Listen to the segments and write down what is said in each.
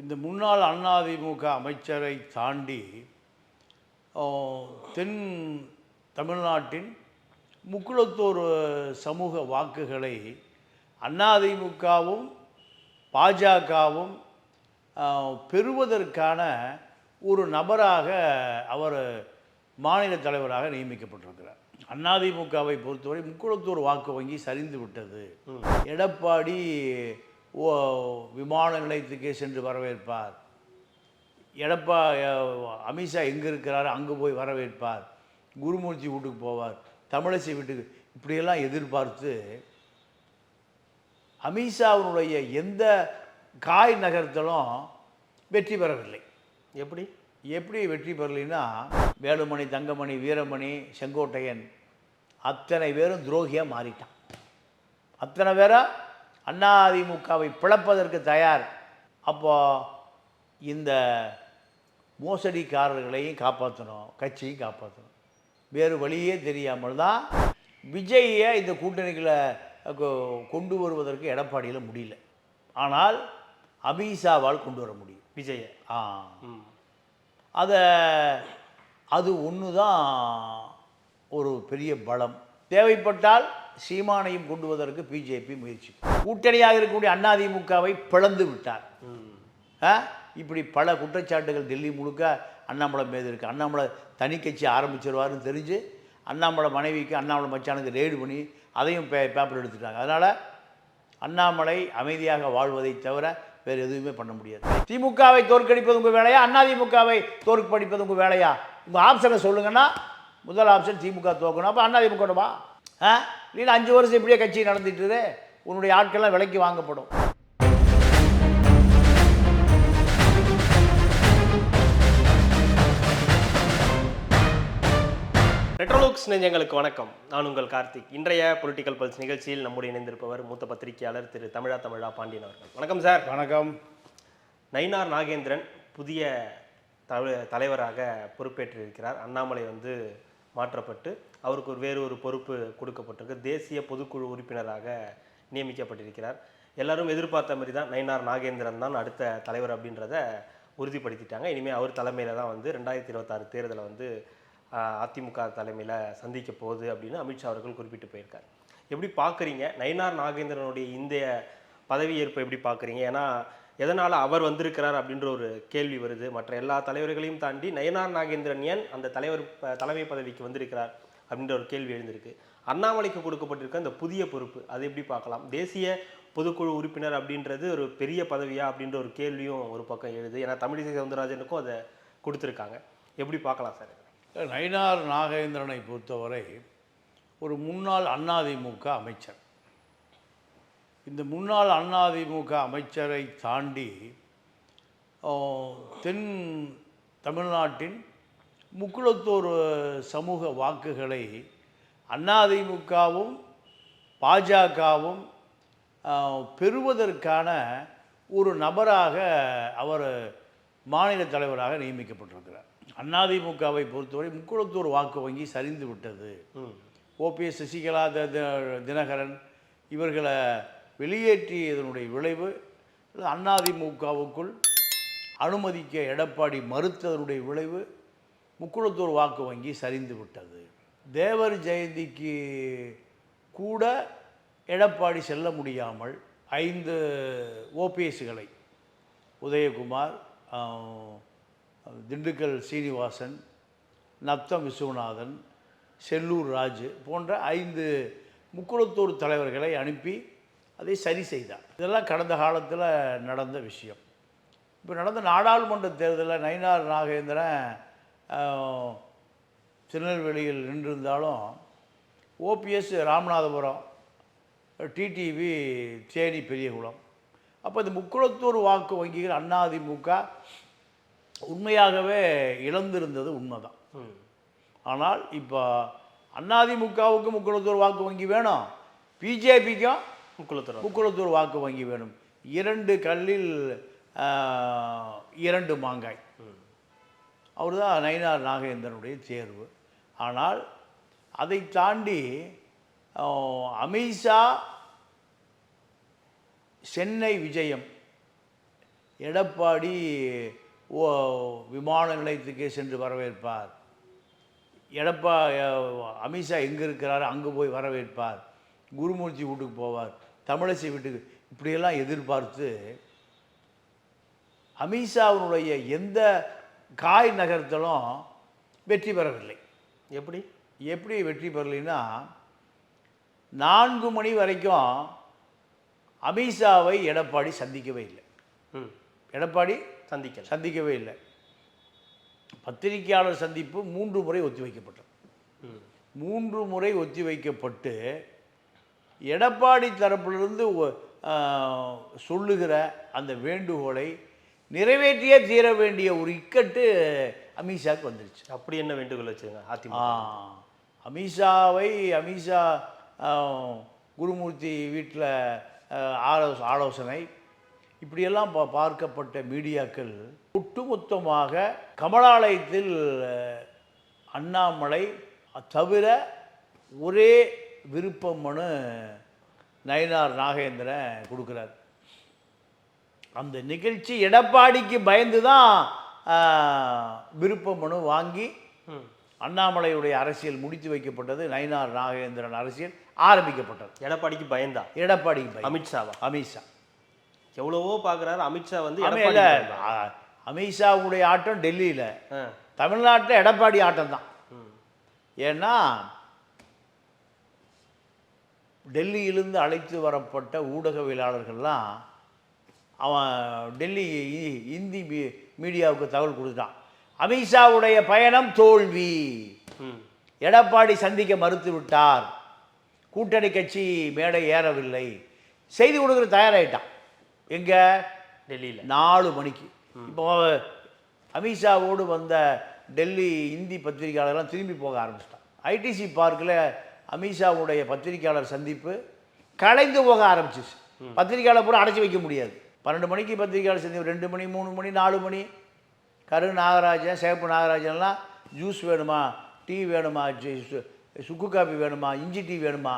இந்த முன்னாள் அதிமுக அமைச்சரை தாண்டி தென் தமிழ்நாட்டின் முக்குளத்தூர் சமூக வாக்குகளை அதிமுகவும் பாஜகவும் பெறுவதற்கான ஒரு நபராக அவர் மாநில தலைவராக நியமிக்கப்பட்டிருக்கிறார். அதிமுகவை பொறுத்தவரை முக்குளத்தூர் வாக்கு வங்கி சரிந்து விட்டது. எடப்பாடி விமான நிலையத்துக்கே சென்று வரவேற்பார். எடப்பா அமித்ஷா எங்கே இருக்கிறாரோ அங்கே போய் வரவேற்பார். குருமூர்த்தி வீட்டுக்கு போவார். தமிழிசை வீட்டுக்கு இப்படியெல்லாம் எதிர்பார்த்து அமித்ஷாவினுடைய எந்த காய் நகரத்திலும் வெற்றி பெறவில்லை. எப்படி? எப்படி வெற்றி பெறலைன்னா வேலுமணி தங்கமணி வீரமணி செங்கோட்டையன் அத்தனை பேரும் துரோகியாக மாறிட்டான். அத்தனை பேரும் அதிமுகவை பிளப்பதற்கு தயார். அப்போ இந்த மோசடிக்காரர்களையும் காப்பாற்றணும் கட்சியும் காப்பாற்றணும் வேறு வழியே தெரியாமல் தான் விஜயை இந்த கூட்டணிகளை கொ- கொண்டு வருவதற்கு எடப்பாடியில் முடியல. ஆனால் அமித்ஷாவால் கொண்டு வர முடியும் விஜய. ஆ. அதை அது ஒன்று தான் ஒரு பெரிய பலம். தேவைப்பட்டால் சீமானையும் கொண்டு வருவதற்கு பிஜேபி முயற்சி. கூட்டணியாக இருக்கக்கூடிய அதிமுகவை பிளந்து விட்டார்? இப்படி பல குற்றச்சாட்டுகள் டெல்லி முழுக்க அண்ணாமலை மீது இருக்குது அண்ணாமலை தனி கட்சி ஆரம்பிச்சிருவாருன்னு தெரிஞ்சு அண்ணாமலை மனைவிக்கு அண்ணாமலை மச்சானுக்கு ரெய்டு பண்ணி அதையும் பே பேப்பர் எடுத்துட்டாங்க. அதனால் அண்ணாமலை அமைதியாக வாழ்வதை தவிர வேறு எதுவுமே பண்ண முடியாது. திமுகவை தோற்கடிப்பது உங்கள் வேலையா? அதிமுகவை தோற்கடிப்பது உங்கள் வேலையா? உங்கள் ஆப்ஷனை சொல்லுங்கன்னா முதல் ஆப்ஷன் திமுக தோக்கணும் அப்போ அதிமுக வா ஆ? இல்லைன்னா அஞ்சு வருஷம் இப்படியே கட்சி நடந்துட்டு இரு. உன்னுடைய ஆட்கள்லாம் விலைக்கு வாங்கப்படும். ரெட்ரோலுக்ஸ் நெஞ்சங்களுக்கு வணக்கம். நான் உங்கள் கார்த்திக். இன்றைய பொலிட்டிக்கல் பல்ஸ் நிகழ்ச்சியில் நம்முடைய இணைந்திருப்பவர் மூத்த பத்திரிகையாளர் திரு தமிழா தமிழா பாண்டியன் அவர்கள். வணக்கம் சார். வணக்கம். நயினார் நாகேந்திரன் புதிய தல தலைவராக பொறுப்பேற்றிருக்கிறார். அண்ணாமலை வந்து மாற்றப்பட்டு அவருக்கு ஒரு வேறு ஒரு பொறுப்பு கொடுக்கப்பட்டிருக்கு. தேசிய பொதுக்குழு உறுப்பினராக நியமிக்கப்பட்டிருக்கிறார். எல்லாரும் எதிர்பார்த்த மாதிரி தான் நயினார் நாகேந்திரன் தான் அடுத்த தலைவர் அப்படின்றத உறுதிப்படுத்திட்டாங்க. இனிமேல் அவர் தலைமையில் தான் வந்து ரெண்டாயிரத்தி இருபத்தாறு தேர்தலை வந்து அதிமுக தலைமையில் சந்திக்க போகுது அப்படின்னு அமித்ஷா அவர்கள் குறிப்பிட்டு போயிருக்கார். எப்படி பார்க்குறீங்க? நயினார் நாகேந்திரனுடைய இந்த பதவியேற்பை எப்படி பார்க்குறீங்க? ஏன்னா எதனால் அவர் வந்திருக்கிறார் அப்படின்ற ஒரு கேள்வி வருது. மற்ற எல்லா தலைவர்களையும் தாண்டி நயனார் நாகேந்திரன் ஏன் அந்த தலைவர் தலைமை பதவிக்கு வந்திருக்கிறார்? அப்படின்ற ஒரு கேள்வி எழுந்திருக்கு. அண்ணாமலைக்கு கொடுக்கப்பட்டிருக்க அந்த புதிய பொறுப்பு அதை எப்படி பார்க்கலாம்? தேசிய பொதுக்குழு உறுப்பினர் அப்படின்றது ஒரு பெரிய பதவியா அப்படின்ற ஒரு கேள்வியும் ஒரு பக்கம் எழுது. ஏன்னா தமிழிசை சவுந்தரராஜனுக்கும் அதை கொடுத்துருக்காங்க. எப்படி பார்க்கலாம் சார்? நயினார் நாகேந்திரனை பொறுத்தவரை ஒரு முன்னாள் அதிமுக அமைச்சர். இந்த முன்னாள் அதிமுக அமைச்சரை தாண்டி தென் தமிழ்நாட்டின் முக்குளத்தூர் சமூக வாக்குகளை அதிமுகவும் பாஜகவும் பெறுவதற்கான ஒரு நபராக அவர் மாநில தலைவராக நியமிக்கப்பட்டிருக்கிறார். அதிமுகவை பொறுத்தவரை முக்குளத்தூர் வாக்கு வங்கி சரிந்து விட்டது. ஓபிஎஸ் சசிகலா தினகரன் இவர்களை வெளியேற்றியதனுடைய விளைவு அதிமுகவுக்குள் அனுமதிக்க எடப்பாடி மறுத்ததனுடைய விளைவு முக்குளத்தூர் வாக்கு வங்கி சரிந்து விட்டது. தேவர் ஜெயந்திக்கு கூட எடப்பாடி செல்ல முடியாமல் ஐந்து ஓபிஎஸ்களை உதயகுமார் திண்டுக்கல் சீனிவாசன் நத்தம் விஸ்வநாதன் செல்லூர் ராஜு போன்ற ஐந்து முக்குளத்தூர் தலைவர்களை அனுப்பி அதை சரி செய்தார். இதெல்லாம் கடந்த காலத்தில் நடந்த விஷயம். இப்போ நடந்த நாடாளுமன்ற தேர்தலில் நயினார் நாகேந்திரன் திருநெல்வேலியில் நின்றிருந்தாலும் ஓபிஎஸ் ராமநாதபுரம் டிடிவி தேனி பெரியகுளம். அப்போ இந்த முக்குளத்தூர் வாக்கு வங்கிகள் அதிமுக உண்மையாகவே இழந்திருந்தது உண்மைதான். ஆனால் இப்போ அதிமுகவுக்கு முக்குளத்தூர் வாக்கு வங்கி வேணும் பிஜேபிக்கும் முக்குளத்தூர் முக்குளத்தூர் வாக்கு வங்கி வேணும். இரண்டு கல்லில் இரண்டு மாங்காய். அவர் தான் நயினார் நாகேந்திரனுடைய தேர்வு. ஆனால் அதை தாண்டி அமித்ஷா சென்னை விஜயம் எடப்பாடி ஓ விமான நிலையத்துக்கே சென்று வரவேற்பார். எடப்பா அமித்ஷா எங்கே இருக்கிறாரோ அங்கே போய் வரவேற்பார். குருமூர்த்தி வீட்டுக்கு போவார். தமிழிசை வீட்டுக்கு இப்படியெல்லாம் எதிர்பார்த்து அமித்ஷாவினுடைய எந்த காய் நகரத்திலும் வெற்றி பெறவில்லை. எப்படி? எப்படி வெற்றி பெறலைன்னா நான்கு மணி வரைக்கும் அமித்ஷாவை எடப்பாடி சந்திக்கவே இல்லை. எடப்பாடி சந்திக்கல. சந்திக்கவே இல்லை. பத்திரிகையாளர் சந்திப்பு மூன்று முறை ஒத்திவைக்கப்பட்டது மூன்று முறை ஒத்திவைக்கப்பட்டு எடப்பாடி தரப்பிலிருந்து சொல்லுகிற அந்த வேண்டுகோளை நிறைவேற்றியே தீர வேண்டிய ஒரு இக்கட்டு அமித்ஷாக்கு வந்துருச்சு. அப்படி என்ன வேண்டுகோள் வச்சுருங்க அதிமுக? அமித்ஷாவை அமித்ஷா குருமூர்த்தி வீட்டில் ஆலோச ஆலோசனை. இப்படியெல்லாம் பா பார்க்கப்பட்ட மீடியாக்கள் ஒட்டுமொத்தமாக கமலாலயத்தில் அண்ணாமலை தவிர ஒரே விருப்ப மனு நயினார் நாகேந்திரன் கொடுக்குறார். அந்த நிகழ்ச்சி எடப்பாடிக்கு பயந்து தான் விருப்ப மனு வாங்கி அண்ணாமலையுடைய அரசியல் முடித்து வைக்கப்பட்டது நயினார் நாகேந்திரன் அரசியல் ஆரம்பிக்கப்பட்டது. எடப்பாடிக்கு பயந்தா? எடப்பாடிக்கு பயம். அமித்ஷாவா அமித்ஷா எவ்வளவோ பார்க்குறாரு அமித்ஷா வந்து எடப்பாடி அமித்ஷாவுடைய ஆட்டம் டெல்லியில். தமிழ்நாட்டில் எடப்பாடி ஆட்டம் தான் ஏன்னா டெல்லியிலிருந்து அழைத்து வரப்பட்ட ஊடகவியலாளர்கள்லாம் அவன் டெல்லி இந்தி மீ- மீடியாவுக்கு தகவல் கொடுத்துட்டான். அமித்ஷாவுடைய பயணம் தோல்வி. எடப்பாடி சந்திக்க மறுத்து விட்டார். கூட்டணி கட்சி மேடை ஏறவில்லை. செய்தி கொடுக்குற தயாராகிட்டான் எங்கே? டெல்லியில். நாலு மணிக்கு. இப்போ அமித்ஷாவோடு வந்த டெல்லி இந்தி பத்திரிகையாளர்லாம் திரும்பி போக ஆரம்பிச்சிட்டான். ஐடிசி பார்க்கில் அமித்ஷாவுடைய பத்திரிகையாளர் சந்திப்பு கலைந்து போக ஆரம்பிச்சிச்சு. பத்திரிகையாளர் பூரா அடைச்சி வைக்க முடியாது. பன்னெண்டு மணிக்கு பத்திரிகையாளர் சந்திப்பு ரெண்டு மணி மூணு மணி நாலு மணி. கரு நாகராஜன் சேப்பு நாகராஜன்லாம் ஜூஸ் வேணுமா டீ வேணுமா சுக்கு காப்பி வேணுமா இஞ்சி டீ வேணுமா?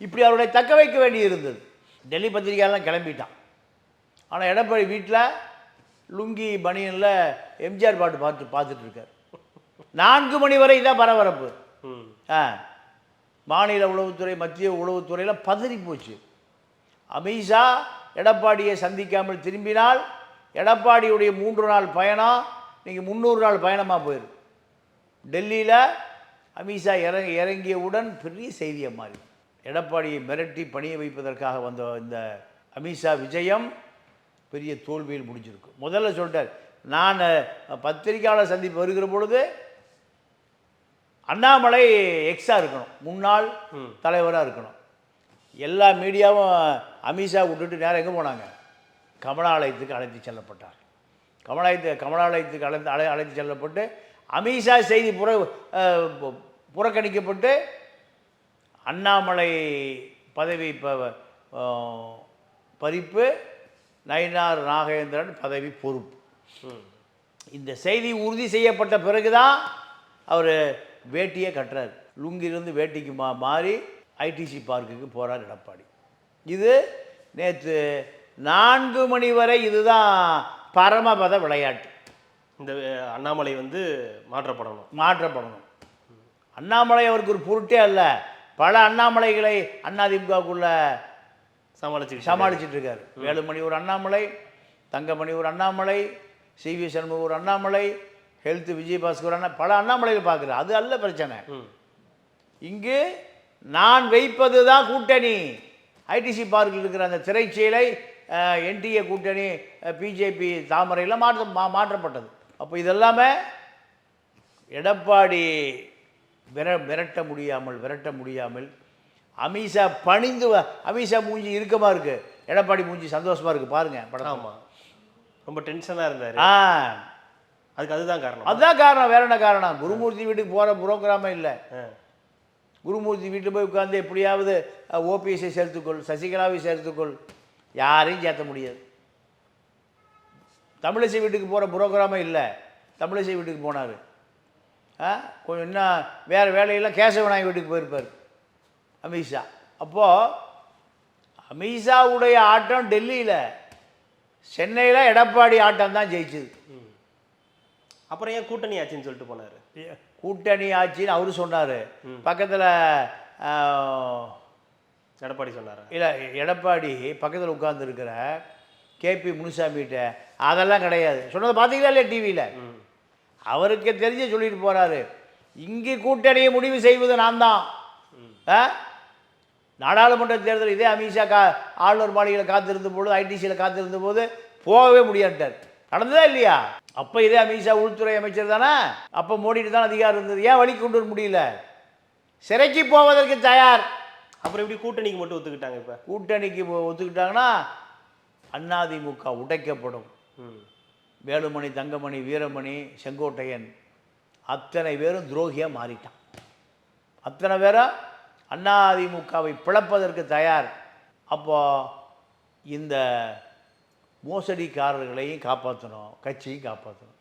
இப்படி அவருடைய தக்க வைக்க வேண்டி இருந்தது. டெல்லி பத்திரிகையாளர்லாம் கிளம்பிட்டான். ஆனால் எடப்பாடி வீட்டில் லுங்கி பனியனில் எம்ஜிஆர் பாட்டு பார்த்து பார்த்துட்டு இருக்கார் நான்கு மணி வரை தான் பரபரப்பு. ஆ. மாநில உளவுத்துறை மத்திய உளவுத்துறையில் பதறி போச்சு. அமித்ஷா எடப்பாடியை சந்திக்காமல் திரும்பினால் எடப்பாடியுடைய மூன்று நாள் பயணம் நீங்கள் முந்நூறு நாள் பயணமாக போயிரு. டெல்லியில் அமித்ஷா இறங்கி இறங்கியவுடன் பெரிய செய்தியை மாறி. எடப்பாடியை மிரட்டி பணிய வைப்பதற்காக வந்த இந்த அமித்ஷா விஜயம் பெரிய தோல்வியில் முடிஞ்சிருக்கு. முதல்ல சொல்லிட்டார் நான் பத்திரிகையாளர் சந்திப்பு வருகிற பொழுது அண்ணாமலை எக்ஸாக இருக்கணும். முன்னாள். தலைவராக இருக்கணும். எல்லா மீடியாவும் அமித்ஷா விட்டுட்டு நேரம் எங்கே போனாங்க? கமலாலயத்துக்கு அழைத்து செல்லப்பட்டார். கமலாலயத்து கமலாலயத்துக்கு அழைத்து அழை அழைத்து செல்லப்பட்டு அமித்ஷா செய்தி புற புறக்கணிக்கப்பட்டு அண்ணாமலை பதவி பறிப்பு நயினார் நாகேந்திரன் பதவி பொறுப்பு. இந்த செய்தி உறுதி செய்யப்பட்ட பிறகுதான் அவர் வேட்டியை கட்டுறார். லுங்கிலிருந்து வேட்டிக்கு மா மாறி ஐடிசி பார்க்குக்கு போகிறார் எடப்பாடி. இது நேற்று நான்கு மணி வரை இதுதான் பரமபத விளையாட்டு. இந்த அண்ணாமலை வந்து மாற்றப்படணும். மாற்றப்படணும். அண்ணாமலை அவருக்கு ஒரு பொருட்டே அல்ல. பல அண்ணாமலைகளை அதிமுகவுக்குள்ள சமாளிச்சு சமாளிச்சிட்டு இருக்காரு. வேலுமணி ஒரு அண்ணாமலை தங்கமணி ஒரு அண்ணாமலை சி வி சண்முகம் ஒரு அண்ணாமலை ஹெல்த் விஜயபாஸ்கர் அண்ணா பல அண்ணாமலைகள் பார்க்குறாரு. அது அல்ல பிரச்சனை. இங்கு நான் வைப்பது தான் கூட்டணி. ஐடிசி பார்க்கில் இருக்கிற அந்த திரைச்சீலை என்டிஏ கூட்டணி பிஜேபி தாமரையில் மாற்ற மா மாற்றப்பட்டது. அப்போ இதெல்லாமே எடப்பாடி விர விரட்ட முடியாமல் விரட்ட முடியாமல் அமித்ஷா பணிந்து அமித்ஷா மூஞ்சி இறுக்கமாக இருக்குது எடப்பாடி மூஞ்சி சந்தோஷமாக இருக்குது பாருங்கள் படம் ஆமாம் ரொம்ப டென்ஷனாக இருந்தார். ஆ. அதுக்கு அதுதான் காரணம். அதுதான் காரணம். வேற என்ன காரணம்? குருமூர்த்தி வீட்டுக்கு போகிற புரோகிராமே இல்லை. குருமூர்த்தி வீட்டில் போய் உட்காந்து எப்படியாவது ஓபிஎஸ்ஐ சேர்த்துக்கொள் சசிகலாவை சேர்த்துக்கொள் யாரையும் சேர்த்த முடியாது. தமிழிசை வீட்டுக்கு போகிற புரோகிராமே இல்லை. தமிழிசை வீட்டுக்கு போனார். ஆ கொஞ்சம் இன்னும் வேறு வேலையெல்லாம் கேசவநாயக வீட்டுக்கு போயிருப்பார். அமித்ஷா அப்போது அமித்ஷாவுடைய ஆட்டம் டெல்லியில் சென்னையில் எடப்பாடி ஆட்டம் தான் ஜெயிச்சுது. ம். அப்புறம் ஏன் கூட்டணி ஆச்சுன்னு சொல்லிட்டு போனாரு? கூட்டணி ஆட்சின்னு அவரு சொன்னார். பக்கத்தில் எடப்பாடி சொன்னாரா? இல்லை எடப்பாடி பக்கத்தில் உட்கார்ந்துருக்கிற கேபி முனுசாமிகிட்ட அதெல்லாம் கிடையாது. சொன்னதை பார்த்தீங்களா இல்லையா டிவியில்? அவருக்கு தெரிஞ்சு சொல்லிட்டு போகிறாரு இங்கே கூட்டணியை முடிவு செய்வது நான் தான். ஆ? நாடாளுமன்ற தேர்தல் இதே அமித்ஷா கா ஆளுநர் மாளிகையில் காத்திருந்த போது ஐடிசியில் காத்திருந்த போது போகவே முடியாட்டார். நடந்ததா இல்லையா? அப்போ இதே அமித்ஷா உள்துறை அமைச்சர் தானே? அப்போ மோடிட்டு தான் அதிகாரம் இருந்தது. ஏன் வழி கொண்டு வர முடியல? சிறைக்கு போவதற்கு தயார். அப்புறம் எப்படி கூட்டணிக்கு மட்டும் ஒத்துக்கிட்டாங்க இப்போ? கூட்டணிக்கு ஒத்துக்கிட்டாங்கன்னா அதிமுக உடைக்கப்படும். வேலுமணி தங்கமணி வீரமணி செங்கோட்டையன் அத்தனை பேரும் துரோகியாக மாறிட்டான். அத்தனை பேரும் அதிமுகவை பிளப்பதற்கு தயார். அப்போ இந்த மோசடிக்காரர்களையும் காப்பாற்றணும் கட்சியும் காப்பாற்றணும்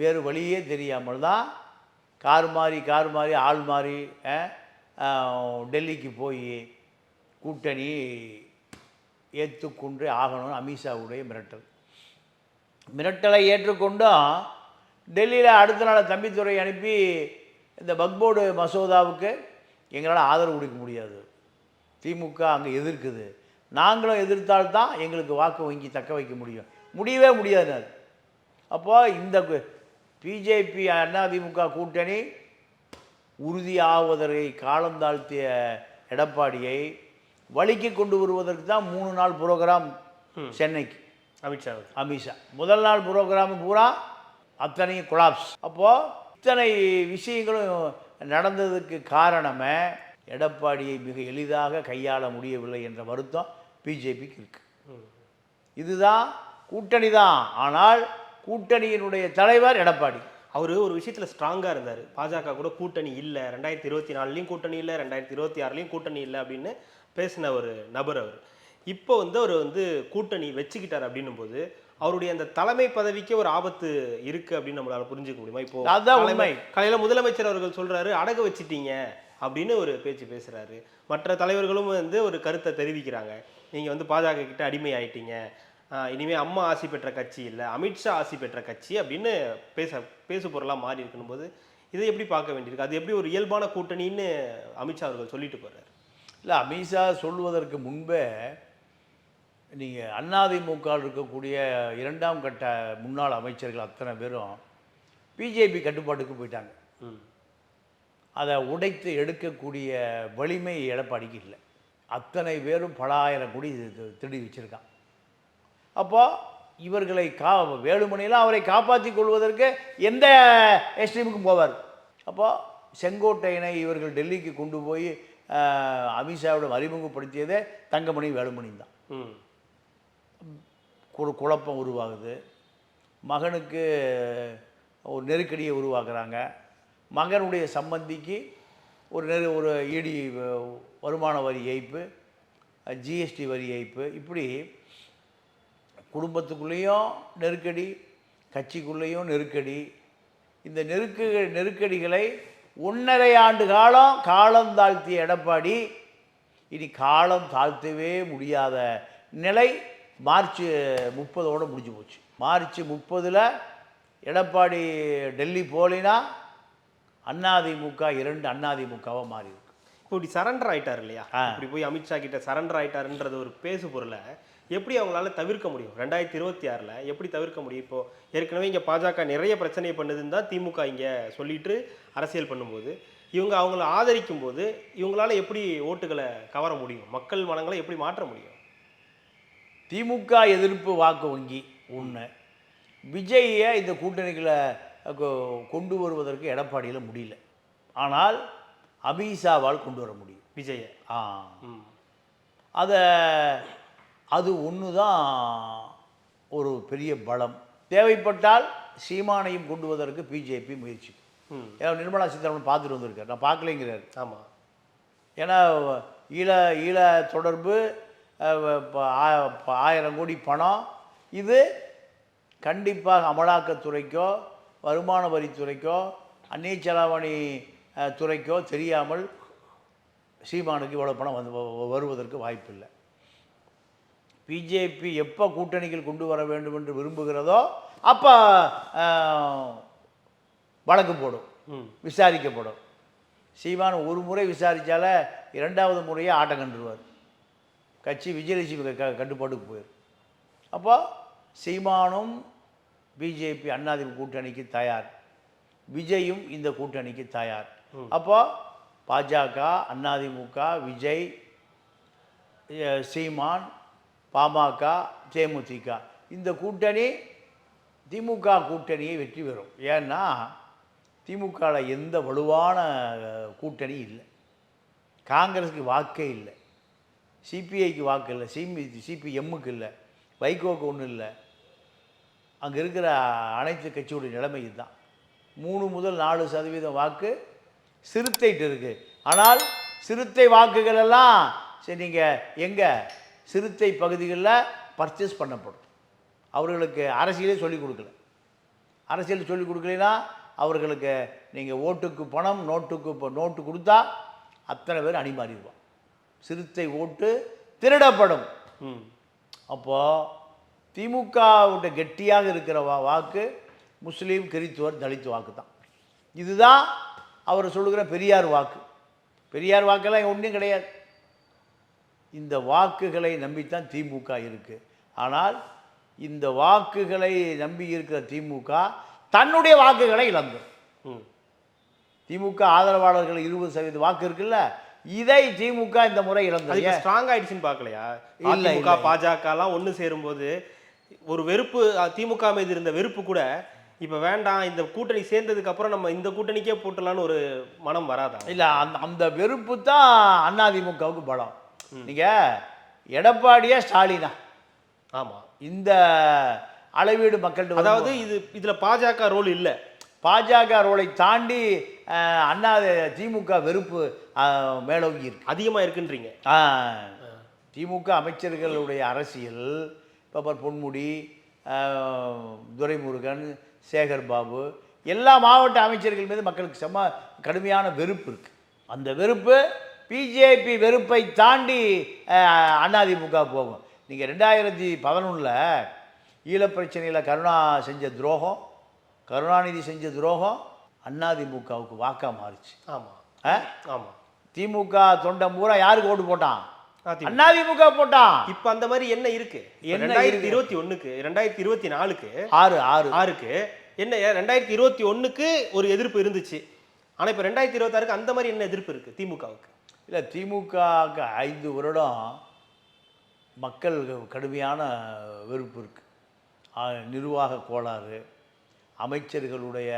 வேறு வழியே தெரியாமல் தான் கார் மாறி கார் மாறி ஆள் மாறி டெல்லிக்கு போய் கூட்டணி ஏற்றுக்கொண்டு ஆகணும்னு அமித்ஷாவுடைய மிரட்டல். மிரட்டலை ஏற்றுக்கொண்டும் டெல்லியில் அடுத்த நாள் தம்பித்துறை அனுப்பி இந்த பக்போர்டு மசோதாவுக்கு எங்களால் ஆதரவு கொடுக்க முடியாது. திமுக அங்கே எதிர்க்குது. நாங்களும் எதிர்த்தால்தான் எங்களுக்கு வாக்கு வங்கி தக்க வைக்க முடியும். முடியவே முடியாது அப்போ இந்த பிஜேபி அதிமுக கூட்டணி உறுதியாவதற்கு காலம் தாழ்த்திய எடப்பாடியை வழிக்கு கொண்டு வருவதற்கு தான் மூணு நாள் புரோகிராம் சென்னைக்கு. அமித்ஷாவுக்கு அமித்ஷா முதல் நாள் புரோகிராம் பூரா அத்தனையும் கொலாப்ஸ். அப்போது இத்தனை விஷயங்களும் நடந்ததுக்கு காரணமே எடப்பாடியை மிக எளிதாக கையாள முடியவில்லை என்ற வருத்தம். பிஜேபிக்கு இருக்கு. இதுதான் கூட்டணி தான். ஆனால் கூட்டணியினுடைய தலைவர் எடப்பாடி. அவர் ஒரு விஷயத்தில் ஸ்ட்ராங்காக இருந்தார். பாஜக கூட கூட்டணி இல்லை. ரெண்டாயிரத்தி இருபத்தி நாலுலேயும் கூட்டணி இல்லை. ரெண்டாயிரத்தி இருபத்தி ஆறுலேயும் கூட்டணி இல்லை அப்படின்னு பேசின ஒரு நபர் அவர். இப்போ வந்து அவர் வந்து கூட்டணி வச்சுக்கிட்டார் அப்படின்னும் போது அவருடைய அந்த தலைமை பதவிக்கே ஒரு ஆபத்து இருக்கு அப்படின்னு நம்மளால புரிஞ்சுக்க முடியுமா? இப்போ அதுதான் உண்மை. காலையில முதலமைச்சர் அவர்கள் சொல்றாரு அடகு வச்சிட்டீங்க அப்படின்னு ஒரு பேச்சு பேசுறாரு. மற்ற தலைவர்களும் வந்து ஒரு கருத்தை தெரிவிக்கிறாங்க. நீங்க வந்து பாஜக கிட்ட அடிமை ஆயிட்டீங்க ஆஹ் இனிமே அம்மா ஆசி பெற்ற கட்சி இல்லை. அமித்ஷா ஆசி பெற்ற கட்சி அப்படின்னு பேச பேசு பொருளாக மாறி இருக்கணும் போது இதை எப்படி பார்க்க வேண்டியிருக்கு? அது எப்படி ஒரு இயல்பான கூட்டணின்னு அமித்ஷா அவர்கள் சொல்லிட்டு போறாரு? இல்லை அமித்ஷா சொல்வதற்கு முன்பே நீங்கள் அதிமுக இருக்கக்கூடிய இரண்டாம் கட்ட முன்னாள் அமைச்சர்கள் அத்தனை பேரும் பிஜேபி கட்டுப்பாட்டுக்கு போயிட்டாங்க. அதை உடைத்து எடுக்கக்கூடிய வலிமை எடப்பாடிக்கு இல்லை. அத்தனை பேரும் பல ஆயிரம் கோடி திருடி வச்சிருக்கான். அப்போ இவர்களை கா வேலுமணியெல்லாம் அவரை காப்பாற்றி கொள்வதற்கு எந்த எஸ்ட்ரீமுக்கும் போவார். அப்போ செங்கோட்டையனை இவர்கள் டெல்லிக்கு கொண்டு போய் அமித்ஷாவிடம் அறிமுகப்படுத்தியதே தங்கமணி வேலுமணி தான். ஒரு குழப்பம் உருவாகுது. மகனுக்கு ஒரு நெருக்கடியை உருவாக்குறாங்க. மகனுடைய சம்பந்திக்கு ஒரு நெரு ஒரு இடி வருமான வரி ஏய்ப்பு ஜிஎஸ்டி வரி ஏய்ப்பு இப்படி குடும்பத்துக்குள்ளேயும் நெருக்கடி கட்சிக்குள்ளேயும் நெருக்கடி இந்த நெருக்கு நெருக்கடிகளை ஒன்றரை ஆண்டு காலம் காலம் தாழ்த்திய எடப்பாடி இனி காலம் தாழ்த்தவே முடியாத நிலை மார்ச் முப்பதோடு முடிஞ்சு போச்சு. மார்ச் முப்பதில் எடப்பாடி டெல்லி போலினா அதிமுக இரண்டு அதிமுகவாக மாறி இருக்கு இப்போ இப்படி சரண்டர் ஆயிட்டார் இல்லையா. இப்படி போய் அமித்ஷா கிட்ட சரண்டர் ஆயிட்டாருன்றது ஒரு பேசு பொருளை எப்படி அவங்களால தவிர்க்க முடியும்? ரெண்டாயிரத்தி இருபத்தி ஆறில் எப்படி தவிர்க்க முடியும்? இப்போ ஏற்கனவே இங்கே பாஜக நிறைய பிரச்சனையை பண்ணுதுன்னு தான் திமுக இங்கே சொல்லிட்டு அரசியல் பண்ணும்போது இவங்க அவங்கள ஆதரிக்கும் போது இவங்களால எப்படி ஓட்டுகளை கவர முடியும்? மக்கள் மனங்களை எப்படி மாற்ற முடியும்? திமுக எதிர்ப்பு வாக்கு வங்கி ஒன்று விஜயை இந்த கூட்டணிகளை கொண்டு வருவதற்கு எடப்பாடியில் முடியல. ஆனால் அமித்ஷாவால் கொண்டு வர முடியும். விஜய. ஆ. அதை அது ஒன்று தான் ஒரு பெரிய பலம். தேவைப்பட்டால் சீமானையும் கொண்டு வருவதற்கு பிஜேபி முயற்சி. ஏன்னா நிர்மலா சீதாராமன் பார்த்துட்டு வந்திருக்கார். நான் பார்க்கலைங்கிறார். ஆமாம் ஏன்னா ஈழ ஈழ தொடர்பு ஆயிரம் கோடி பணம். இது கண்டிப்பாக அமலாக்கத்துறைக்கோ வருமான வரித்துறைக்கோ அந்நிய செலாவணி துறைக்கோ தெரியாமல் சீமானுக்கு இவ்வளோ பணம் வந்து வருவதற்கு வாய்ப்பில்லை. பிஜேபி எப்போ கூட்டணிகள் கொண்டு வர வேண்டும் என்று விரும்புகிறதோ அப்போ வழக்கு போடும் விசாரிக்கப்படும். சீமான் ஒரு முறை விசாரித்தால இரண்டாவது முறையே ஆட்டம் கண்டுருவார். கட்சி விஜயலட்சுமி க கட்டுப்பாட்டுக்கு போயிடும் அப்போ சீமானும் பிஜேபி அண்ணாதிமுக கூட்டணிக்கு தயார். விஜயும் இந்த கூட்டணிக்கு தயார். அப்போ பாஜக அதிமுக விஜய் சீமான் பாமக தேமுதிக. இந்த கூட்டணி திமுக கூட்டணியை வெற்றி பெறும். ஏன்னா திமுகவில் எந்த வலுவான கூட்டணி இல்லை. காங்கிரஸுக்கு வாக்கே இல்லை. சிபிஐக்கு வாக்கு இல்லை. சிபி சிபிஎம்முக்கு இல்லை. வைகோக்கு ஒன்றும் இல்லை. அங்கே இருக்கிற அனைத்து கட்சியுடைய நிலைமை இதுதான். மூணு முதல் நாலு சதவீதம் வாக்கு சிறுத்தைட்டு இருக்குது ஆனால் சிறுத்தை வாக்குகள் எல்லாம் சரி நீங்கள் எங்கே? சிறுத்தை பகுதிகளில் பர்ச்சேஸ் பண்ணப்படும். அவர்களுக்கு அரசியலே சொல்லிக் கொடுக்கல. அரசியல் சொல்லிக் கொடுக்கலைன்னா அவர்களுக்கு நீங்கள் ஓட்டுக்கு பணம் நோட்டுக்கு இப்போ நோட்டு கொடுத்தா அத்தனை பேர் அணிமாறிடுவான் சிறுத்தை ஓட்டு திருடப்படும். அப்போது திமுகவுடைய கெட்டியாக இருக்கிற வா வாக்கு முஸ்லீம் கிறித்துவர் தலித் வாக்கு தான் இதுதான் அவர் சொல்லுகிற பெரியார் வாக்கு. பெரியார் வாக்கெல்லாம் ஒன்றும் கிடையாது. இந்த வாக்குகளை நம்பித்தான் திமுக இருக்குது ஆனால் இந்த வாக்குகளை நம்பி இருக்கிற திமுக தன்னுடைய வாக்குகளை இழந்துடும் திமுக ஆதரவாளர்கள் இருபது சதவீத வாக்கு இருக்குல்ல இதை திமுக இந்த முறை இழந்தது. ஏன்? ஸ்ட்ராங் ஆயிடுச்சுன்னு பார்க்கலையா? இல்ல, அதிமுக இல்ல. பாஜக எல்லாம் ஒன்று சேரும்போது ஒரு வெறுப்பு திமுக மீது இருந்த வெறுப்பு கூட இப்போ வேண்டாம் இந்த கூட்டணி சேர்ந்ததுக்கு அப்புறம் நம்ம இந்த கூட்டணிக்கே போட்டலாம்னு ஒரு மனம் வராதா? இல்லை அந்த அந்த வெறுப்பு தான் அதிமுகவுக்கு பலம். நீங்கள் எடப்பாடியா ஸ்டாலினா. ஆமா. இந்த அளவீடு மக்கள்கிட்ட அதாவது இது இதுல பாஜக ரோல் இல்ல. பாஜக ரோலை தாண்டி அண்ணா திமுக வெறுப்பு மேலோங்கி இருக்கு. அதிகமா இருக்குன்றீங்க. திமுக அமைச்சர்களுடைய அரசியல் இப்போ பார் பொன்முடி துரைமுருகன் சேகர் பாபு எல்லா மாவட்ட அமைச்சர்கள் மீது மக்களுக்கு செம்ம கடுமையான வெறுப்பு இருக்கு. அந்த வெறுப்பு பிஜேபி வெறுப்பை தாண்டி அஹ், அதிமுக போகும். நீங்கள் ரெண்டாயிரத்தி பதினொன்றில் ஈழப்பிரச்சனையில் கருணா செஞ்ச துரோகம் கருணாநிதி செஞ்ச துரோகம் அதிமுகவுக்கு வாக்கா மாறுச்சு. ஆமா. ஆ? ஆமா. திமுக தொண்டை பூரா யாருக்கு ஓட்டு போட்டான்? அதிமுக. போட்டான் இப்ப அந்த மாதிரி என்ன இருக்கு? என்ன ரெண்டாயிரத்தி? இருபத்தி ஒண்ணுக்கு ரெண்டாயிரத்தி இருபத்தி நாலுக்கு ஆறு ஆறு. ஆறுக்கு என்ன ரெண்டாயிரத்தி இருபத்தி ஒண்ணுக்கு ஒரு எதிர்ப்பு இருந்துச்சு. ஆனா இப்ப ரெண்டாயிரத்தி இருபத்தாறுக்கு அந்த மாதிரி என்ன எதிர்ப்பு இருக்கு திமுகவுக்கு? இல்லை திமுகவுக்கு ஐந்து வருடம் மக்கள் கடுமையான வெறுப்பு இருக்கு. நிர்வாக கோளாறு அமைச்சர்களுடைய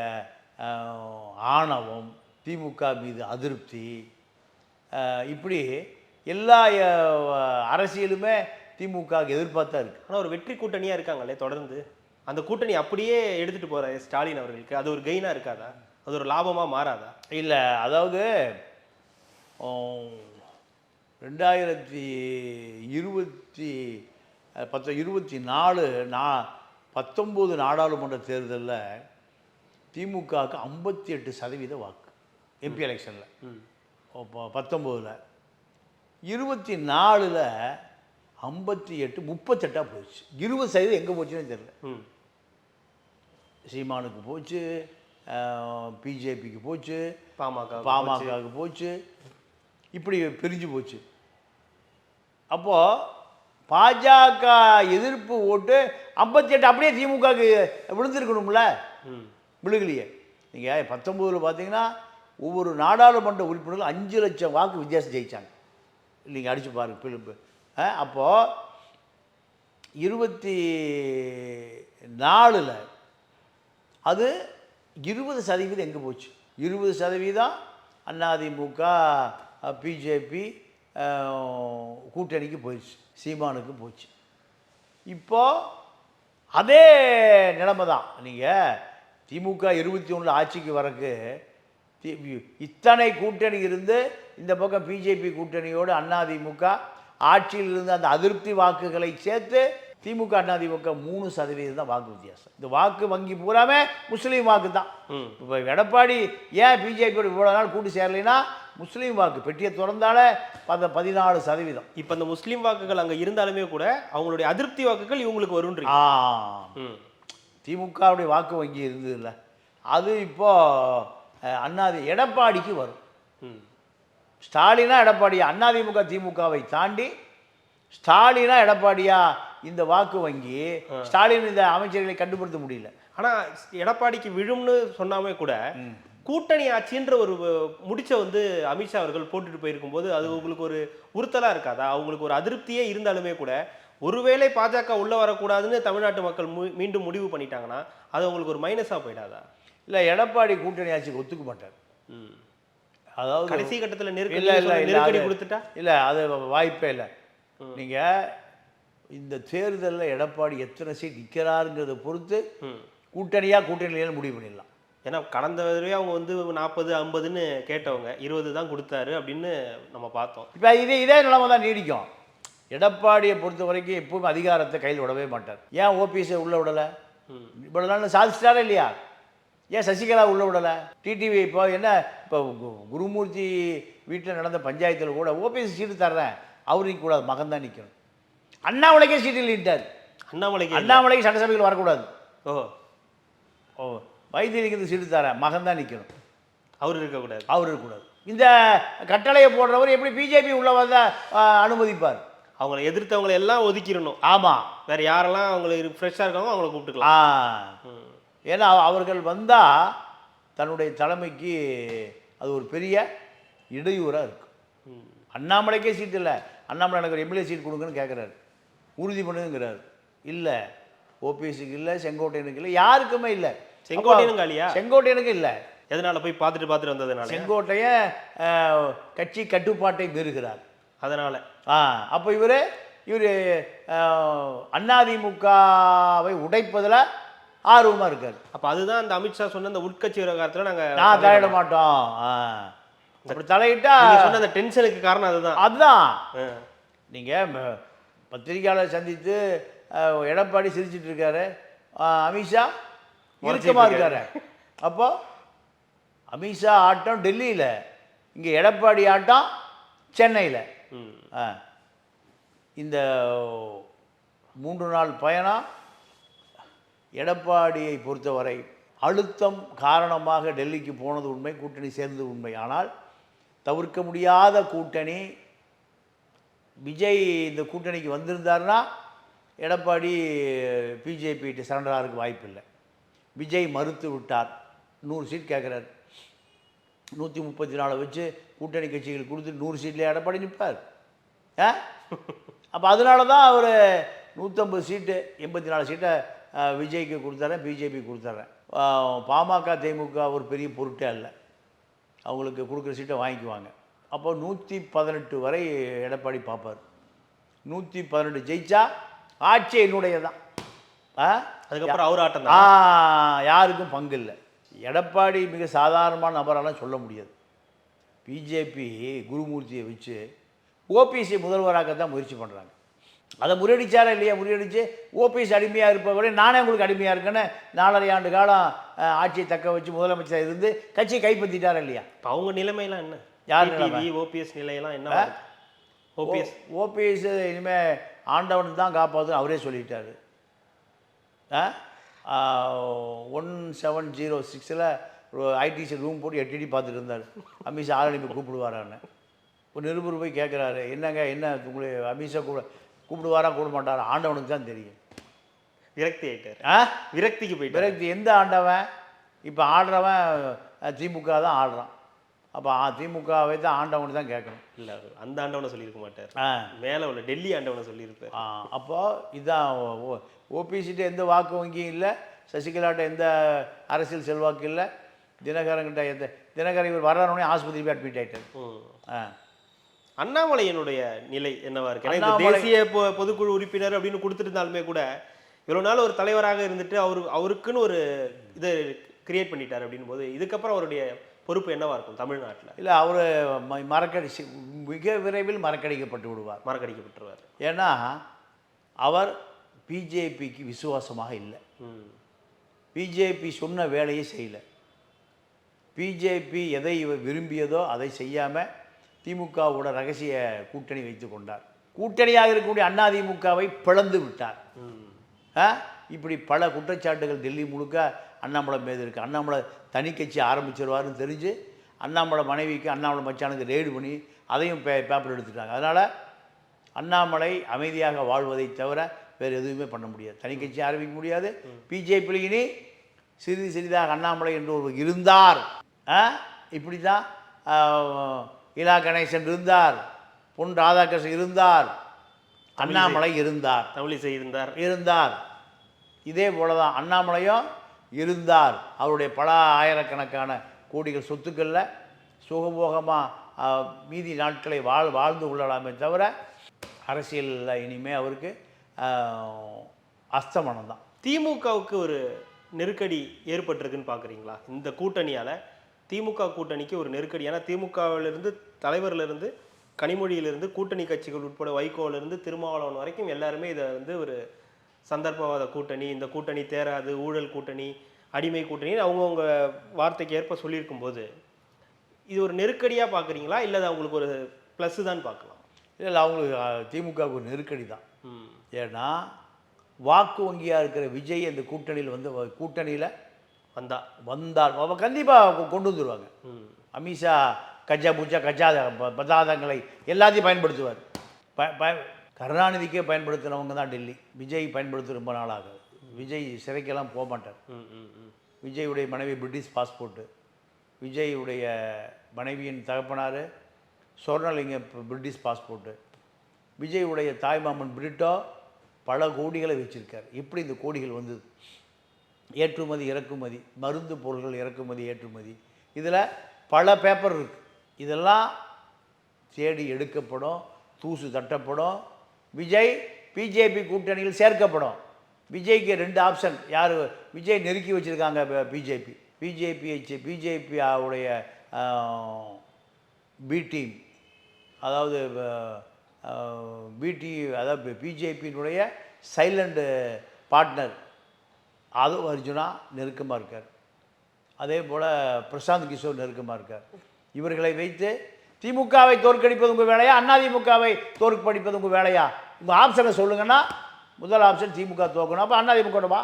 ஆணவம் திமுக மீது அதிருப்தி இப்படி எல்லா அரசியலுமே திமுக எதிர்பார்த்தா இருக்கு. ஆனா ஒரு வெற்றி கூட்டணியா இருக்காங்களே தொடர்ந்து? அந்த கூட்டணி அப்படியே எடுத்துட்டு போற ஸ்டாலின் அவர்களுக்கு. அது ஒரு கெயினா இருக்காதா? அது ஒரு லாபமா மாறாதா? இல்லை அதாவது ரெண்டாயிரத்தி இருபத்தி பத்து இருபத்தி நாலு நா பத்தொம்போது நாடாளுமன்ற தேர்தலில் திமுகவுக்கு ஐம்பத்தி எட்டு சதவீத வாக்கு. எம்பி எலெக்ஷனில். பத்தொம்போதில். இருபத்தி நாலில் ஐம்பத்தி எட்டு முப்பத்தெட்டாக போச்சு இருபது சதவீதம் எங்கே போச்சுன்னு தெரியல. சீமானுக்கு போச்சு பிஜேபிக்கு போச்சு பாமக பாமகவுக்கு போச்சு. இப்படி பிரிஞ்சு போச்சு. அப்போது பாஜக எதிர்ப்பு ஓட்டு ஐம்பத்தி எட்டு அப்படியே திமுகவுக்கு விழுந்திருக்கணும்ல? ம். விழுகலையே. நீங்கள் பத்தொம்போதில் பார்த்தீங்கன்னா ஒவ்வொரு நாடாளுமன்ற உறுப்பினர்கள் அஞ்சு லட்சம் வாக்கு வித்தியாசம் ஜெயிச்சாங்க. நீங்கள் அடித்து பாருங்கள் பிலிப்பு அப்போது இருபத்தி நாலில் அது இருபது சதவீதம் எங்கே போச்சு? இருபது சதவீதம் அதிமுக பிஜேபி கூட்டணிக்கு போயிடுச்சு சீமானுக்கு போச்சு. இப்போது அதே நிலைமை தான். நீங்கள் திமுக இருபத்தி ஒன்றில் ஆட்சிக்கு வரக்கு தி- இத்தனை கூட்டணி இருந்து இந்த பக்கம் பிஜேபி கூட்டணியோடு அதிமுக ஆட்சியில் இருந்து அந்த அதிருப்தி வாக்குகளை சேர்த்து திமுக அதிமுக மூணு சதவீதம் தான் வாக்கு வித்தியாசம். இந்த வாக்கு வங்கி பூராமே முஸ்லீம் வாக்கு தான். இப்போ எடப்பாடி ஏன் பிஜேபியோட இவ்வளோ நாள் கூட்டு சேரலைன்னா முஸ்லீம் வாக்கு பெட்டியை திறந்தாலே பத பதினாலு சதவீதம். இப்போ இந்த முஸ்லீம் வாக்குகள் அங்க இருந்தாலுமே கூட அவங்களுடைய அதிருப்தி வாக்குகள் இவங்களுக்கு வரும்ன்றீங்க ஆ. திமுகவுடைய வாக்கு வங்கி இருந்ததுல்ல. அது இப்போ அண்ணாதி எடப்பாடிக்கு வரும். ம். ஸ்டாலினா எடப்பாடியா? அதிமுக திமுகவை தாண்டி ஸ்டாலினா எடப்பாடியா இந்த வாக்கு வங்கி ஸ்டாலின் இந்த அமைச்சர்களை கண்டுபிடித்த முடியல. ஆனா எடப்பாடிக்கு விழும்னு சொன்னாமே கூட கூட்டணி ஆட்சின்ற ஒரு முடிச்ச வந்து அமித்ஷா அவர்கள் போட்டுட்டு போயிருக்கும்போது அது உங்களுக்கு ஒரு உறுத்தலா இருக்காதா? அவங்களுக்கு ஒரு அதிருப்தியே இருந்தாலுமே கூட ஒருவேளை பாஜக உள்ள வரக்கூடாதுன்னு தமிழ்நாட்டு மக்கள் மீண்டும் முடிவு பண்ணிட்டாங்கன்னா அது உங்களுக்கு ஒரு மைனஸா போயிடாதா? இல்லை எடப்பாடி கூட்டணி ஆட்சிக்கு ஒத்துக்க மாட்டார். ம். அதாவது கடைசி கட்டத்துல நெருக்கடி இல்ல, நெருக்கடி கொடுத்துட்டா? இல்லை அது வாய்ப்பே இல்லை. நீங்கள் இந்த தேர்தலில் எடப்பாடி எத்தனை சீட் நிற்கிறாருங்கிறத பொறுத்து ம். கூட்டணியா கூட்டணியில முடிவு பண்ணிடலாம். ஏன்னா கடந்த தடவை அவங்க வந்து நாற்பது ஐம்பதுன்னு கேட்டவங்க இருபது தான் கொடுத்தாரு அப்படின்னு நம்ம பார்த்தோம். இப்போ இதே இதே நிலைமை தான் நீடிக்கும். எடப்பாடியை பொறுத்த வரைக்கும் எப்பவுமே அதிகாரத்தை கையில் விடவே மாட்டார். ஏன் ஓபிஎஸ்ஸை உள்ள விடலை. இவ்வளோ நாள் சாதிச்சிட்டாரா இல்லையா? ஏன் சசிகலா உள்ள விடலை? டிடிவி இப்போ என்ன இப்போ குருமூர்த்தி வீட்டில் நடந்த பஞ்சாயத்தில் கூட ஓபிஎஸ் சீட்டு தர்றேன். அவர் நிற்கக்கூடாது மகன் தான் நிற்கணும் அண்ணாமலைக்கே சீட்டு இல்லைட்டார் அண்ணாமலைக்கு அண்ணாமலைக்கு சட்டசபையில் வரக்கூடாது. ஓ ஓ வைத்தியலிங்கத்துக்கு சீட்டு தரேன் மகன் தான் நிற்கணும் அவர் இருக்கக்கூடாது. அவர் இருக்கக்கூடாது. இந்த கட்டளையை போடுறவர் எப்படி பிஜேபி உள்ள வந்தா ஆ, அனுமதிப்பார்? அவங்கள எதிர்த்தவங்களை எல்லாம் ஒதுக்கிடணும். ஆமாம் வேற யாரெல்லாம் அவங்களுக்கு ஃப்ரெஷ்ஷாக இருக்காங்களோ அவங்கள ஆ. கூப்பிட்டுக்கலாம் ம். ஏன்னா அவ- அவர்கள் வந்தால் தன்னுடைய தலைமைக்கு அது ஒரு பெரிய இடையூறாக இருக்கும். அண்ணாமலைக்கே சீட் இல்லை. அண்ணாமலை எனக்கு ஒரு எம்எல்ஏ சீட் கொடுங்கன்னு கேட்குறாரு உறுதி பண்ணுங்கிறாரு. இல்லை. ஓபிஎஸ்க்கு இல்லை செங்கோட்டையனுக்கு இல்லை யாருக்குமே இல்லை. செங்கோட்டையனும் காலியா செங்கோட்டையனுக்கு இல்லை. எதனால? போய் பார்த்துட்டு பார்த்துட்டு வந்ததுனால செங்கோட்டையன் ஆ, கட்சி கட்டுப்பாட்டை மீறுகிறார். அதனால. ஆ அப்போ இவர் இவர் அதிமுகவை உடைப்பதில் ஆர்வமாக இருக்கார். அப்ப அதுதான் அந்த அமித்ஷா சொன்ன அந்த உட்கட்சி விவகாரத்துல நாங்க நான் தலையிட மாட்டோம். அப்படி தலையிட்டா சொன்ன அந்த டென்ஷனுக்கு காரணம் அதுதான். அதுதான். நீங்கள் பத்திரிகையாளர் சந்தித்து எடப்பாடி சிரிச்சிட்டு இருக்காரு. அமித்ஷா இறுக்கமாக இருக்காரு. அப்போ அமித்ஷா ஆட்டம் டெல்லியில் இங்கே எடப்பாடி ஆட்டம் சென்னையில். இந்த மூன்று நாள் பயணம் எடப்பாடியை பொறுத்தவரை அழுத்தம் காரணமாக டெல்லிக்கு போனது உண்மை கூட்டணி சேர்ந்தது உண்மை. ஆனால் தவிர்க்க முடியாத கூட்டணி விஜய் இந்த கூட்டணிக்கு வந்திருந்தாருன்னா எடப்பாடி பிஜேபிட்டு சரண்டர் ஆகிறதுக்கு விஜய் மறுத்து விட்டார். நூறு சீட் கேட்குறாரு. நூற்றி முப்பத்தி நாலு வச்சு கூட்டணி கட்சிகள் கொடுத்து நூறு சீட்லேயே எடப்பாடி நிற்பார் ஆ? அப்போ அதனால தான் அவர் நூற்றம்பது சீட்டு எண்பத்தி நாலு சீட்டை விஜய்க்கு கொடுத்துறேன் பிஜேபி கொடுத்துட்றேன் பாமக திமுக ஒரு பெரிய பொருட்டே அல்ல. அவங்களுக்கு கொடுக்குற சீட்டை வாங்கிக்குவாங்க. அப்போ நூற்றி பதினெட்டு வரை எடப்பாடி பார்ப்பார். நூற்றி பதினெட்டு ஜெயிச்சா ஆட்சி என்னுடைய தான் அதுக்கப்புறம் அவர் ஆட்டம் யாருக்கும் பங்கு இல்லை. எடப்பாடி மிக சாதாரணமான நபரெல்லாம் சொல்ல முடியாது. பிஜேபி குருமூர்த்தியை வச்சு ஓபிஎஸ்சி முதல்வராக தான் முயற்சி பண்ணுறாங்க அதை முறியடிச்சாரா இல்லையா? முறியடிச்சு ஓபிஎஸ் அடிமையாக இருப்பவரை நானே உங்களுக்கு அடிமையாக இருக்கேன்னு நாலரை ஆண்டு காலம் ஆட்சியை தக்க வச்சு முதலமைச்சர் இருந்து கட்சியை கைப்பற்றிட்டாரா இல்லையா? இப்ப அவங்க நிலைமையெல்லாம் என்ன? யார்? ஓபிஎஸ் நிலையெல்லாம் என்ன ஓபிஎஸ் ஓபிஎஸ் இனிமேல் ஆண்டவன் தான் காப்பாற்றுன்னு அவரே சொல்லிட்டாரு. ஒன் செவன் ஜீரோ சிக்ஸில் ஐடிசி ரூம் போட்டு எட்டு எட்டி பார்த்துட்டு இருந்தார். அமித்ஷா ஆள் அனுப்பி கூப்பிடுவாரான்னு. ஒரு நிருபர் போய் கேட்குறாரு என்னங்க என்ன உங்களை அமித்ஷா கூப்பிட கூப்பிடுவாரா கூப்பிட மாட்டாரா ஆண்டவனுக்கு தான் தெரியும். விரக்தி ஆயிட்டாரு. ஆ? விரக்திக்கு போயிட்டாரு. பிறகு எந்த ஆண்டவன்? இப்போ ஆடுறவன் திமுக தான் ஆடுறான். அப்போ திமுகவை தான் ஆண்டவனுக்கு தான் கேட்கணும். இல்ல அந்த ஆண்டவனை சொல்லியிருக்க மாட்டார். ஆ. மேல உள்ள டெல்லி ஆண்டவனை சொல்லியிருப்பார். ஆ, அப்போ இதான் ஓபிசிட்ட எந்த வாக்கு வங்கியும் இல்லை சசிகலாட்ட எந்த அரசியல் செல்வாக்கு இல்லை தினகரன்கிட்ட எந்த தினகரன் இவர் வர்றானே ஆஸ்பத்திரி போய் அட்மிட் ஆயிட்டார். ம். ஆ. அண்ணாமலையினுடைய நிலை என்னவா இருக்கு? ஏன்னா இந்த தேசிய பொ- பொதுக்குழு உறுப்பினர் அப்படின்னு கொடுத்துருந்தாலுமே கூட இவ்வளவு நாள் ஒரு தலைவராக இருந்துட்டு அவரு அவருக்குன்னு ஒரு இதை கிரியேட் பண்ணிட்டார் அப்படின் போது இதுக்கப்புறம் அவருடைய பொறுப்பு என்னவா இருக்கும் தமிழ்நாட்டுல? இல்லை அவர் மறக்கடி மிக விரைவில் மறக்கடிக்கப்பட்டு விடுவார். மறக்கடிக்கப்பட்டுருவார். ஏன்னா அவர் பிஜேபிக்கு விசுவாசமாக இல்லை. ம். பிஜேபி சொன்ன வேலையை செய்யலை. பிஜேபி எதை இவர் விரும்பியதோ அதை செய்யாமல் திமுகவோட ரகசிய கூட்டணி வைத்து கொண்டார். கூட்டணியாக இருக்கக்கூடிய அண்ணா திமுகவை பிளந்து விட்டார். இப்படி பல குற்றச்சாட்டுகள் டெல்லி முழுக்க அண்ணாமலை மீது இருக்குது அண்ணாமலை தனி கட்சி ஆரம்பிச்சிருவாருன்னு தெரிஞ்சு அண்ணாமலை மனைவிக்கு அண்ணாமலை மச்சானுக்கு ரெய்டு பண்ணி அதையும் பே பேப்பர் எடுத்துட்டாங்க. அதனால் அண்ணாமலை அமைதியாக வாழ்வதை தவிர வேறு எதுவுமே பண்ண முடியாது. தனி கட்சி ஆரம்பிக்க முடியாது. பிஜேபியில் இனி சிறிது சிறிதாக அண்ணாமலை என்று ஒருவர் இருந்தார். இப்படி தான் இலா கணேசன் இருந்தார் பொன் ராதாகிருஷ்ணன் இருந்தார் அண்ணாமலை இருந்தார். தமிழிசை இருந்தார். இருந்தார். இதே போல தான் அண்ணாமலையும் இருந்தார். அவருடைய பல ஆயிரக்கணக்கான கோடிகள் சொத்துக்களில் சுகபோகமாக மீதி நாட்களை வாழ் வாழ்ந்து கொள்ளலாமே தவிர அரசியலில் இனிமே அவருக்கு அஸ்தமனம் தான். திமுகவுக்கு ஒரு நெருக்கடி ஏற்பட்டிருக்குன்னு பார்க்குறீங்களா? இந்த கூட்டணியால் திமுக கூட்டணிக்கு ஒரு நெருக்கடி. ஏன்னா திமுகவிலிருந்து தலைவரிலிருந்து கனிமொழியிலிருந்து கூட்டணி கட்சிகள் உட்பட வைகோவிலிருந்து திருமாவளவன் வரைக்கும் எல்லாருமே இதை வந்து ஒரு சந்தர்ப்பவாத கூட்டணி இந்த கூட்டணி தேராது ஊழல் கூட்டணி அடிமை கூட்டணி அவங்கவுங்க வார்த்தைக்கு ஏற்ப சொல்லியிருக்கும் போது இது ஒரு நெருக்கடியாக பார்க்குறீங்களா? இல்லை அது அவங்களுக்கு ஒரு ப்ளஸ்ஸு தான் பார்க்கலாம்? இல்லை அவங்களுக்கு திமுகவுக்கு ஒரு நெருக்கடி தான். ம். ஏன்னா வாக்கு வங்கியாக இருக்கிற விஜய் அந்த கூட்டணியில் வந்து கூட்டணியில் வந்தா. வந்தால் அவ கண்டிப்பாக கொண்டு வந்துடுவாங்க ம். அமித்ஷா கஜா பூஜா கஜா ப- பதார்த்தங்களை எல்லாத்தையும் பயன்படுத்துவார். ப ப கருணாநிதிக்கே பயன்படுத்தினவங்க தான் டெல்லி. விஜய் பயன்படுத்த ரொம்ப நாள் ஆகுது விஜய் சிறைக்கெல்லாம் போக மாட்டார். விஜயுடைய மனைவி பிரிட்டிஷ் பாஸ்போர்ட்டு. விஜயுடைய மனைவியின் தகப்பனார் சொர்ணலிங்க பிரிட்டிஷ் பாஸ்போர்ட்டு. விஜயுடைய தாய்மாமன் பிரிட்டோ பல கோடிகளை வச்சிருக்கார். எப்படி இந்த கோடிகள் வந்தது? ஏற்றுமதி இறக்குமதி மருந்து பொருட்கள் இறக்குமதி ஏற்றுமதி. இதில் பல பேப்பர் இருக்குது இதெல்லாம் தேடி எடுக்கப்படும் தூசு தட்டப்படும். விஜய் பிஜேபி கூட்டணியில் சேர்க்கப்படும். விஜய்க்கு ரெண்டு ஆப்ஷன் யார்? விஜய் நெருக்கி வச்சுருக்காங்க பிஜேபி. பிஜேபி பிஜேபி உடைய பி டீம். அதாவது பிடி அதாவது பிஜேபியினுடைய சைலண்ட் பார்ட்னர். அது அர்ஜுனா நெருக்கமாக இருக்கார். அதே போல் பிரசாந்த் கிஷோர் நெருக்கமாக இருக்கார். இவர்களை வைத்து திமுகவை தோற்கடிப்பது உங்கள் வேலையா? அதிமுகவை தோற்கடிப்பது உங்கள் வேலையா? உங்கள் ஆப்ஷனை சொல்லுங்கன்னா முதல் ஆப்ஷன் திமுக தோக்கணும் அப்போ அதிமுகவா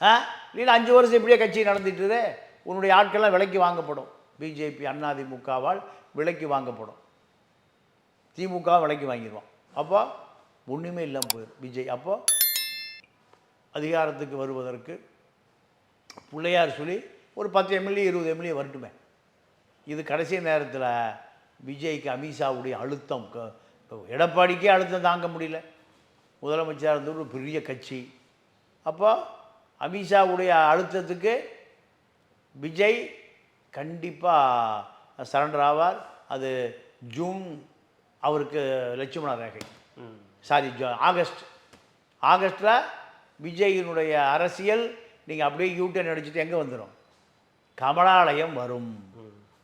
ஆ? இல்லைன்னா அஞ்சு வருஷம் இப்படியே கட்சி நடந்துட்டு உன்னுடைய ஆட்கள்லாம் விலைக்கு வாங்கப்படும். பிஜேபி அதிமுகவால் விலைக்கு வாங்கப்படும். திமுக விலைக்கு வாங்கிடுவான் அப்போ ஒன்றுமே இல்லாமல் போயிடும் விஜய் அப்போ அதிகாரத்துக்கு வருவதற்கு பிள்ளையார் சொல்லி ஒரு பத்து எம்எல்ஏ இருபது எம்எல்ஏ வரட்டுமே. இது கடைசி நேரத்தில் விஜய்க்கு அமித்ஷாவுடைய அழுத்தம். எடப்பாடிக்கே அழுத்தம் தாங்க முடியல. முதலமைச்சராக இருந்த ஒரு பெரிய கட்சி. அப்போ அமித்ஷாவுடைய அழுத்தத்துக்கு விஜய் கண்டிப்பாக சரண்டர் ஆவார். அது ஜூன் அவருக்கு லட்சுமண ரேகை. சாரி ஜோ ஆகஸ்ட். ஆகஸ்ட்டில் விஜயினுடைய அரசியல் நீங்கள் அப்படியே யூட்டர்ன் அடிச்சுட்டு எங்கே வந்துடும் கமலாலயம் வரும்.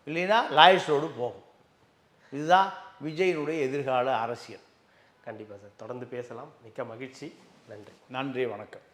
இல்லைன்னா லாயர்ஸ் ரோடு போகும். இதுதான் விஜயினுடைய எதிர்கால அரசியல். கண்டிப்பாக சார். தொடர்ந்து பேசலாம். மிக்க மகிழ்ச்சி. நன்றி. நன்றி. வணக்கம்.